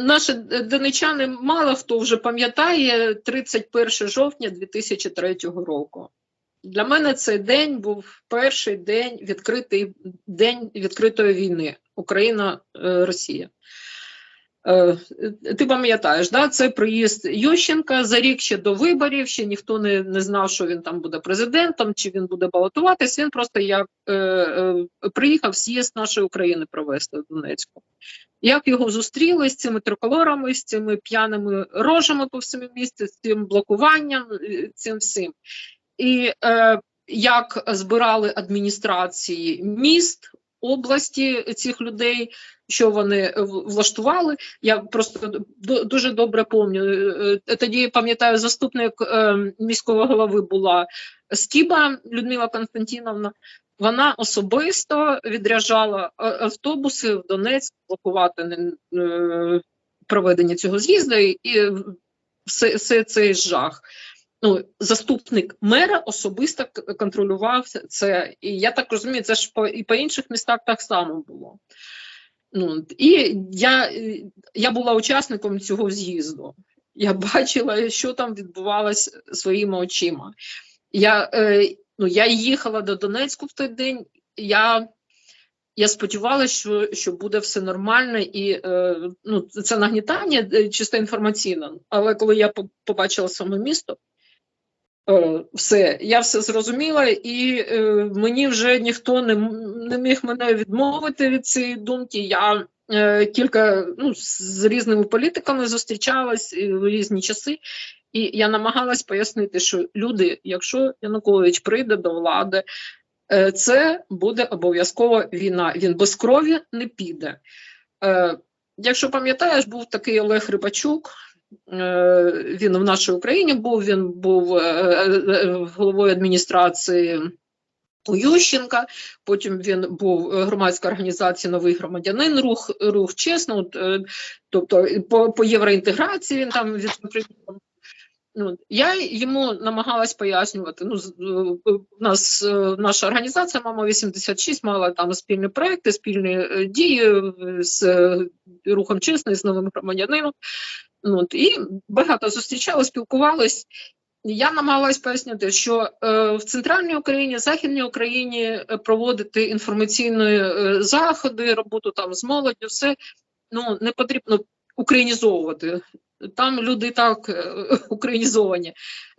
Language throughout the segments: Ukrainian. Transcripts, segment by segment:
Наші донечани мало хто вже пам'ятає 31 жовтня 2003 року. Для мене цей день був перший день відкритий день відкритої війни Україна-Росія. Е, Ти пам'ятаєш, да? це приїзд Ющенка за рік ще до виборів, ще ніхто не, не знав, що він там буде президентом, чи він буде балотуватись. Він просто як е, е, приїхав з'їзд нашої України провести в Донецьку. Як його зустріли з цими триколорами, з цими п'яними рожами по всьому місті, з цим блокуванням, е, цим всім. І е, як збирали адміністрації міст, області цих людей, що вони влаштували. Я просто дуже добре пам'ятаю. Е, Тоді пам'ятаю, заступник е, міського голови була Стіба Людмила Константиновна. Вона особисто відряджала автобуси в Донецьк блокувати е, проведення цього з'їзду і все, все цей жах. Ну, заступник мера особисто контролював це. І я так розумію, це ж по, і по інших містах так само було. Ну, і я, е, я була учасником цього з'їзду. Я бачила, що там відбувалось своїми очима. Я, е, ну, я їхала до Донецьку в той день. Я, я сподівалася, що, що буде все нормально, і е, ну, це нагнітання е, чисто інформаційно. Але коли я побачила саме місто, е, все, я все зрозуміла, і е, мені вже ніхто не, не міг мене відмовити від цієї думки. Я е, кілька ну, з різними політиками зустрічалась в різні часи, і я намагалась пояснити, що люди, якщо Янукович прийде до влади, е, це буде обов'язково війна. Він без крові не піде. Е, Якщо пам'ятаєш, був такий Олег Рибачук. е, Він в нашій Україні був. Він був головою адміністрації Ющенка. Потім він був громадська організація Новий громадянин, рух, рух чесно. Тобто по, по євроінтеграції він там від Ну, я йому намагалась пояснювати. Ну, з- е, у нас е, наша організація Мама 86 мала там спільні проекти, спільні е, дії е, з е, рухом чесно, з новим громадянином. Ну, і багато зустрічали, спілкувались. Я намагалась пояснити, що е, в центральній Україні, західній Україні е, проводити інформаційні е, заходи, роботу там з молоддю, все ну не потрібно українізовувати. Там люди так е, українізовані.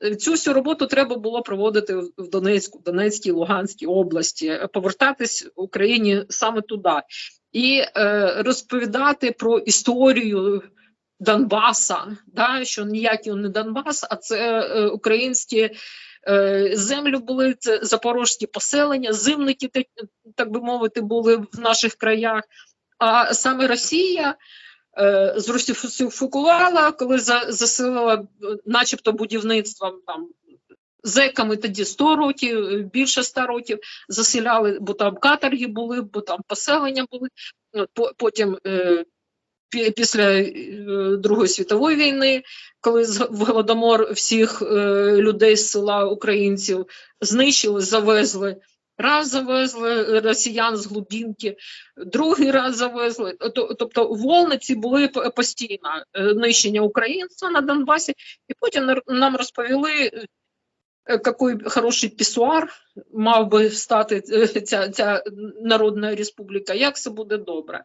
Е, Цю всю роботу треба було проводити в Донецьку, Донецькій, Луганській області, е, повертатись Україні саме туди і е, розповідати про історію Донбаса, да, що ніякий не Донбас, а це е, українські е, землі були, це запорожські поселення, зимники, так, би мовити, були в наших краях. А саме Росія зрусифікувала, коли за, заселила, е, начебто, будівництвом там. Зеками тоді 100 років, е, більше 100 років заселяли, бо там каторги були, бо там поселення були. По- потім е, після е, Другої світової війни, коли в голодомор всіх е, людей з села українців знищили, завезли. Раз завезли росіян з глубінки, другий раз завезли. Тобто волни ці були постійно е, нищення українства на Донбасі, і потім нам розповіли, е, який хороший пісуар мав би стати е, ця, ця Народна Республіка, як все буде добре.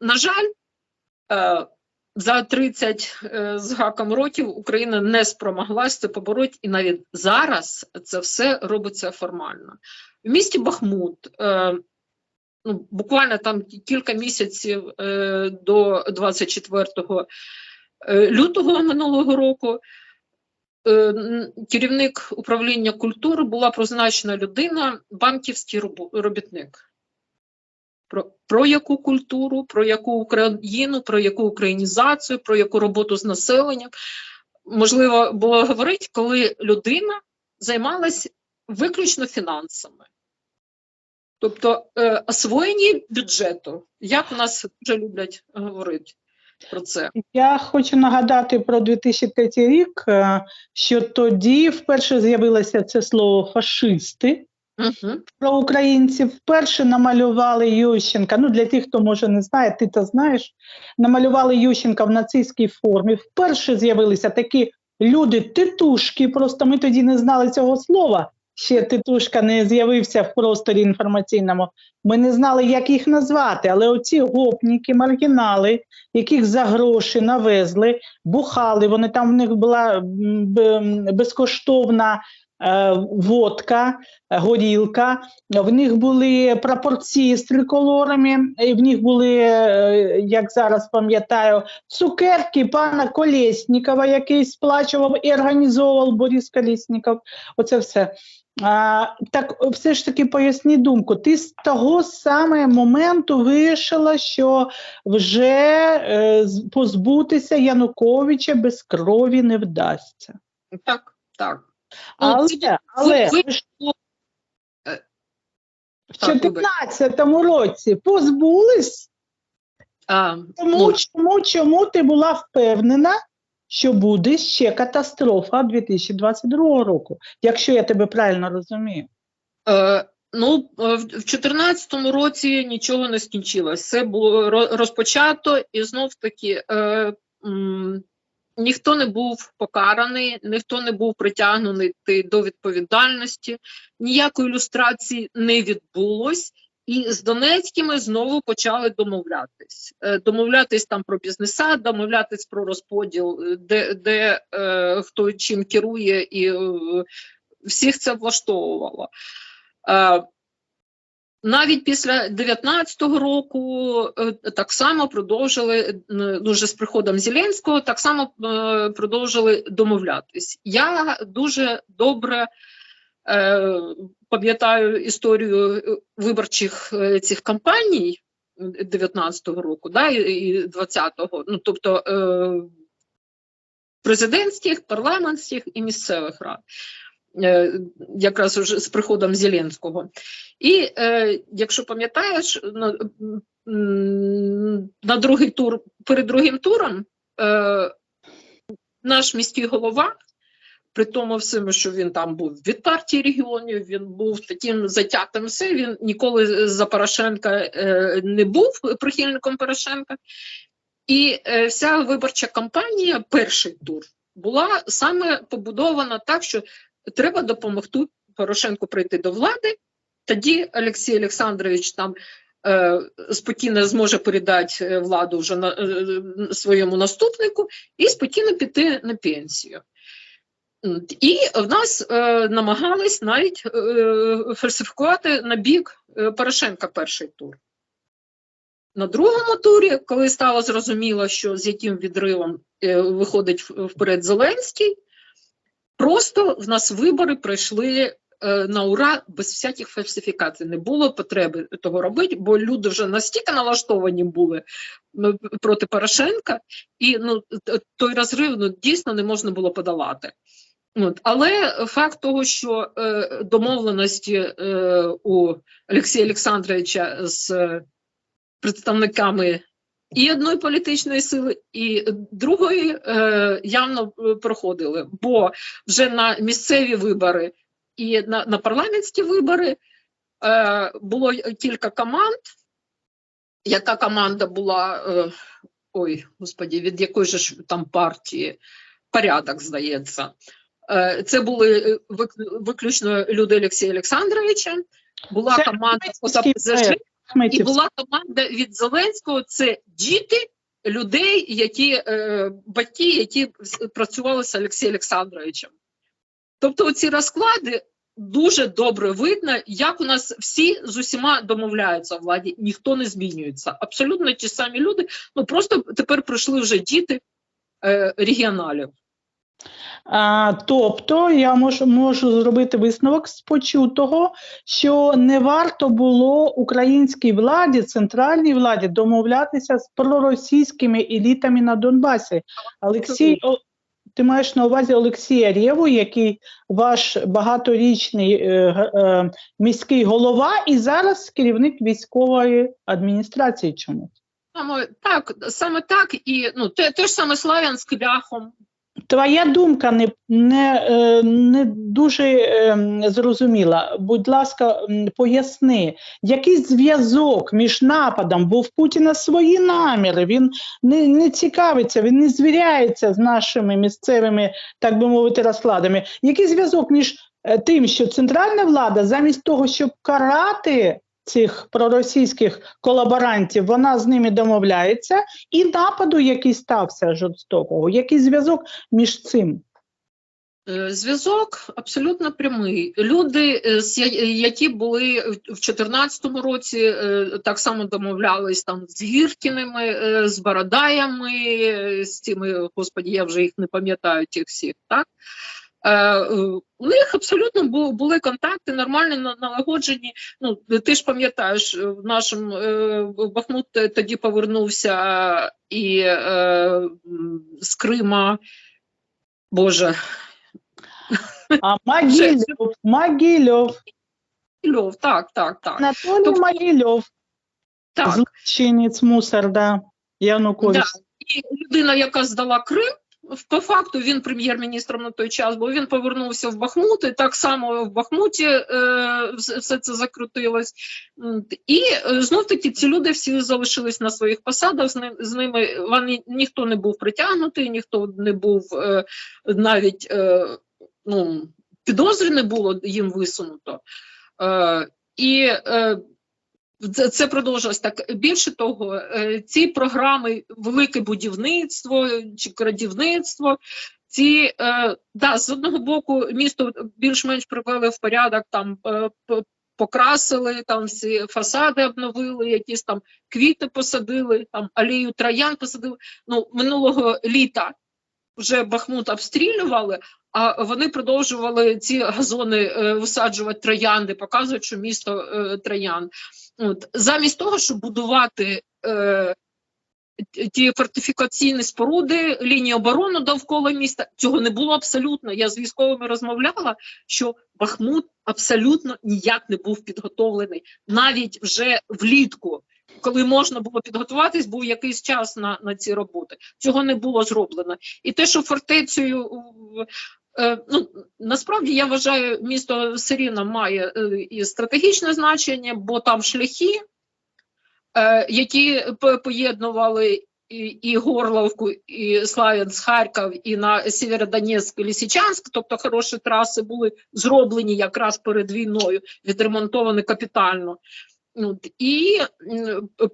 На жаль, е, за 30 е, з гаком років Україна не спромоглась це побороти, і навіть зараз це все робиться формально. В місті Бахмут е, ну, буквально там кілька місяців е, до 24 е, лютого минулого року. Керівник управління культури була призначена людина, банківський робітник. Про, про яку культуру, про яку Україну, про яку українізацію, про яку роботу з населенням можливо було говорити, коли людина займалась виключно фінансами. Тобто е, освоєння бюджету, як у нас дуже люблять говорити про це. Я хочу нагадати про 2003 рік, е, що тоді вперше з'явилося це слово фашисти Угу. про українців. Вперше намалювали Ющенка. Ну, для тих, хто може не знає, ти то знаєш. Намалювали Ющенка в нацистській формі. Вперше з'явилися такі люди, титушки. Просто ми тоді не знали цього слова. Ще титушка не з'явився в просторі інформаційному. Ми не знали, як їх назвати. Але оці гопніки, маргінали, яких за гроші навезли, бухали. Вони там в них була безкоштовна водка, е, горілка. В них були прапорці з триколорами, і в них були, е, як зараз пам'ятаю, цукерки пана Колєснікова, який сплачував і організовував Борис Колєсніков. Оце все. А, так, все ж таки поясні думку. Ти з того саме моменту вирішила, що вже е, позбутися Януковича без крові не вдасться. Так, так. Ну, Але, але ви- ви Е, в так, вибач. 14-му році позбулись, А, тому ну, чому, чому ти була впевнена, що буде ще катастрофа 2022 року, якщо я тебе правильно розумію? Е, ну, е, в 2014 році нічого не скінчилось. Все було розпочато, і знов таки е, м, ніхто не був покараний, ніхто не був притягнений до відповідальності, ніякої ілюстрації не відбулось. І з Донецькими знову почали домовлятись. Е, Домовлятись там про бізнеса, домовлятись про розподіл, е, де, де е, хто чим керує, і е, всіх це влаштовувало. Е, навіть після 19-го року е, так само продовжили е, ну, з приходом Зеленського, так само е, продовжили домовлятись. Я дуже добре пам'ятаю історію виборчих цих кампаній 19-го року, да, і і 20-го, ну тобто президентських, парламентських і місцевих рад. Е, Якраз уже з приходом Зеленського. І е, якщо пам'ятаєш, на, другий тур, перед другим туром е, наш міський голова, при тому всьому, що він там був від партії регіонів, він був таким затятим все, він ніколи за Порошенка е, не був прихильником Порошенка. І е, вся виборча кампанія, перший тур, була саме побудована так, що треба допомогти Порошенку прийти до влади. Тоді Олексій Олександрович там е, спокійно зможе передати е, владу вже на, е, своєму наступнику і спокійно піти на пенсію. І в нас е, намагались навіть е, фальсифікувати на бік е, Порошенка перший тур. На другому турі, коли стало зрозуміло, що з яким відривом е, виходить вперед Зеленський, просто в нас вибори пройшли е, на ура без всяких фальсифікацій. Не було потреби того робити, бо люди вже настільки налаштовані були ну, проти Порошенка, і ну, той розрив ну, дійсно не можна було подолати. От. Але факт того, що е, домовленості е, у Олексія Олександровича з представниками і одної політичної сили, і другої е, явно е, проходили. Бо вже на місцеві вибори і на, на парламентські вибори е, було кілька команд. Яка команда була, е, ой, господі, від якої ж там партії? Порядок, здається. Е, це були е, виключно люди Олексія Олександровича. Була Це команда проект. І була команда від Зеленського. Це діти людей, які е, батьки, які працювали з Олексієм Олександровичем. Тобто, ці розклади дуже добре видно, як у нас всі з усіма домовляються в владі, ніхто не змінюється. Абсолютно ті самі люди. Ну просто тепер прийшли вже діти е, регіоналів. А, тобто я можу, можу зробити висновок з почутого, що не варто було українській владі, центральній владі домовлятися з проросійськими елітами на Донбасі. Олексій, ти маєш на увазі Олексія Рєву, який ваш багаторічний е, е, міський голова і зараз керівник військової адміністрації чомусь. Саме так, саме так, і ну те, те ж саме Славянськ ляхом. Твоя думка не, не, е, не дуже е, зрозуміла. Будь ласка, поясни, який зв'язок між нападом, бо в Путіна свої наміри, він не, не цікавиться, він не звіряється з нашими місцевими, так би мовити, розкладами. Який зв'язок між е, тим, що центральна влада, замість того, щоб карати цих проросійських колаборантів, вона з ними домовляється, і нападу, який стався жорстокого, який зв'язок між цим? Е, Зв'язок абсолютно прямий. Люди, е, які були в 2014 році, е, так само домовлялись там з Гіркіними, з Бородаями, з тими, господі, я вже їх не пам'ятаю, тих всіх, так? Е, е, У них абсолютно були контакти нормально налагоджені. Ну, ти ж пам'ятаєш, е, в нашому Бахмут тоді повернувся і з Крима. Боже, А Могильов, Могильов, Льов, так, так, так. Анатолій Тобто- Могильов, так. злочинець, мусор, да, Янукович. Да. І людина, яка здала Крим, по факту він прем'єр-міністром на той час, бо він повернувся в Бахмут, і так само в Бахмуті е, все, це закрутилось. І е, знов таки ці люди всі залишились на своїх посадах. З, ним, з ними вони ніхто не був притягнутий, ніхто не був е, навіть е, ну, підозри не було їм висунуто. Е, і е, це, продовжилось так. Більше того, е, ці програми велике будівництво чи крадівництво. Ці е, да, з одного боку місто більш-менш привели в порядок, там е, покрасили, там всі фасади обновили, якісь там квіти посадили, там алею троян посадили. Ну минулого літа вже Бахмут обстрілювали, а вони продовжували ці газони е, висаджувати троянди, показують, що місто е, троян. От замість того, щоб будувати е, ті фортифікаційні споруди, лінії оборони довкола міста, цього не було абсолютно. Я з військовими розмовляла, що Бахмут абсолютно ніяк не був підготовлений, навіть вже влітку. Коли можна було підготуватись, був якийсь час на, на ці роботи. Цього не було зроблено. І те, що фортецею ну, насправді я вважаю, місто все рівно має е, і стратегічне значення, бо там шляхи, е, які поєднували і, і Горловку, і Славянськ, Харків, і на Сєвєродонецьк, і Лисичанськ, тобто хороші траси були зроблені якраз перед війною, відремонтовані капітально. От, і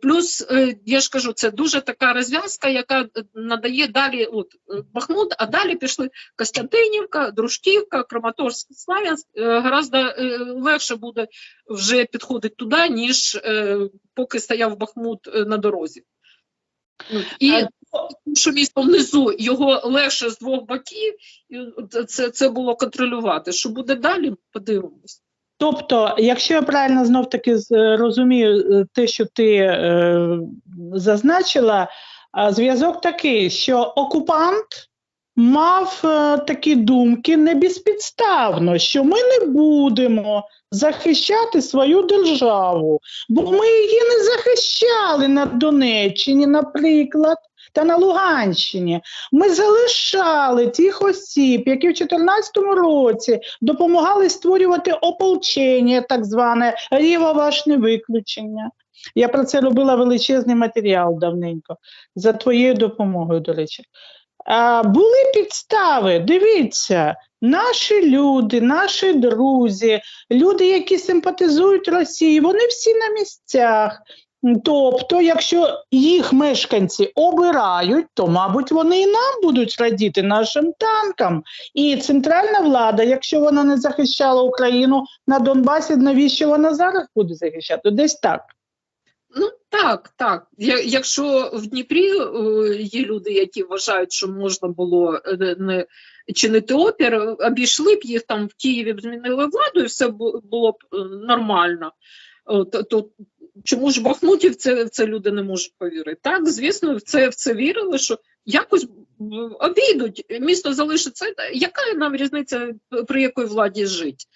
плюс, е, я ж кажу, це дуже така розв'язка, яка е, надає далі от, е, Бахмут, а далі пішли Костянтинівка, Дружківка, Краматорськ, Славянськ. Гораздо легше буде вже підходити туди, ніж поки стояв Бахмут на дорозі. І А- що місто внизу його легше з двох боків, це, це було контролювати. Що буде далі, подивимось. Тобто, якщо я правильно знов таки е, розумію е, те, що ти е, зазначила, зв'язок такий, що окупант мав е, такі думки не безпідставно, що ми не будемо захищати свою державу, бо ми її не захищали на Донеччині, наприклад, та на Луганщині. Ми залишали тих осіб, які в 2014 році допомагали створювати ополчення, так зване рівовашне виключення. Я про це робила величезний матеріал давненько, за твоєю допомогою, до речі. А, були підстави, дивіться, наші люди, наші друзі, люди, які симпатизують Росії, вони всі на місцях. Тобто, якщо їх мешканці обирають, то, мабуть, вони і нам будуть радіти нашим танкам. І центральна влада, якщо вона не захищала Україну на Донбасі, навіщо вона зараз буде захищати? Десь так. Ну так, так. Якщо в Дніпрі е, є люди, які вважають, що можна було е, не чинити опір, обійшли б їх там в Києві, змінили владу, і все було б е, нормально. То, то чому ж Бахмутів це, це люди не можуть повірити? Так, звісно, в це в це вірили, що якось обійдуть, місто залишиться. Яка нам різниця, при якій владі жить?